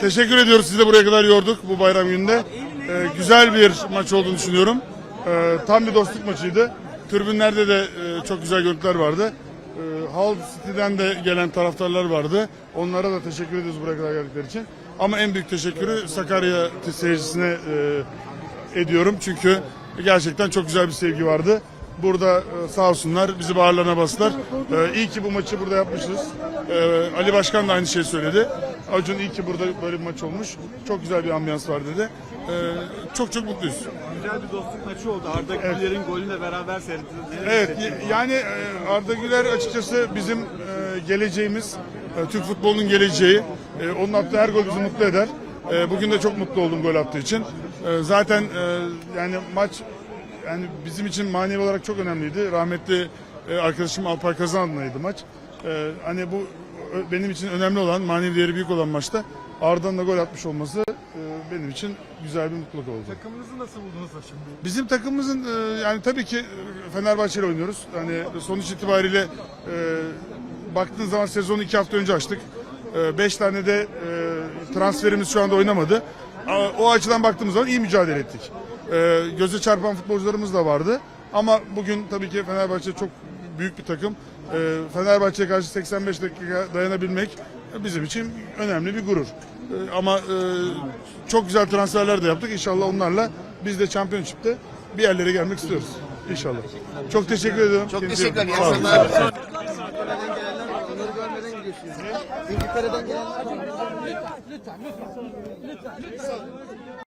Teşekkür ediyoruz. Sizi de buraya kadar yorduk bu bayram gününde. Ee, güzel bir maç olduğunu düşünüyorum. Ee, tam bir dostluk maçıydı. Tribünlerde de e, çok güzel görüntüler vardı. Ee, e, Hal City'den de gelen taraftarlar vardı. Onlara da teşekkür ediyoruz buraya kadar geldikleri için. Ama en büyük teşekkürü Sakarya seyircisine e, ediyorum. Çünkü gerçekten çok güzel bir sevgi vardı. Burada e, sağ olsunlar bizi bağırlarına bastılar. E, iyi ki bu maçı burada yapmışız. E, Ali Başkan da aynı şeyi söyledi. Acun iyi ki burada böyle bir maç olmuş. Çok güzel bir ambiyans var dedi. E, çok çok mutluyuz. Güzel bir dostluk maçı oldu. Arda Güler'in golüyle beraber seyrettiniz. Evet yani Arda Güler açıkçası bizim geleceğimiz, Türk futbolunun geleceği. Onun attığı her gol bizi mutlu eder. Bugün de çok mutlu oldum gol attığı için. E, Zaten e, yani maç yani bizim için manevi olarak çok önemliydi. Rahmetli e, arkadaşım Alpay Kazan adınaydı maç. E, Hani bu ö- benim için önemli olan, manevi değeri büyük olan maçta Arda'nın da gol atmış olması e, benim için güzel bir mutluluk oldu. Takımınızı nasıl buldunuz şimdi? Bizim takımımızın e, yani tabii ki Fenerbahçe ile oynuyoruz. Hani sonuç itibariyle e, baktığın zaman sezonu iki hafta önce açtık. E, beş tane de e, transferimiz şu anda oynamadı. O açıdan baktığımız zaman iyi mücadele ettik. E, göze çarpan futbolcularımız da vardı. Ama bugün tabii ki Fenerbahçe çok büyük bir takım. E, Fenerbahçe'ye karşı 85 dakika dayanabilmek bizim için önemli bir gurur. E, ama e, çok güzel transferler de yaptık. İnşallah onlarla biz de Championship'te bir yerlere gelmek istiyoruz. İnşallah. Çok teşekkür ediyorum. Çok teşekkürler. Gidiyorsunuz. İngiltere'den gelenler lütfen lütfen lütfen lütfen lütfen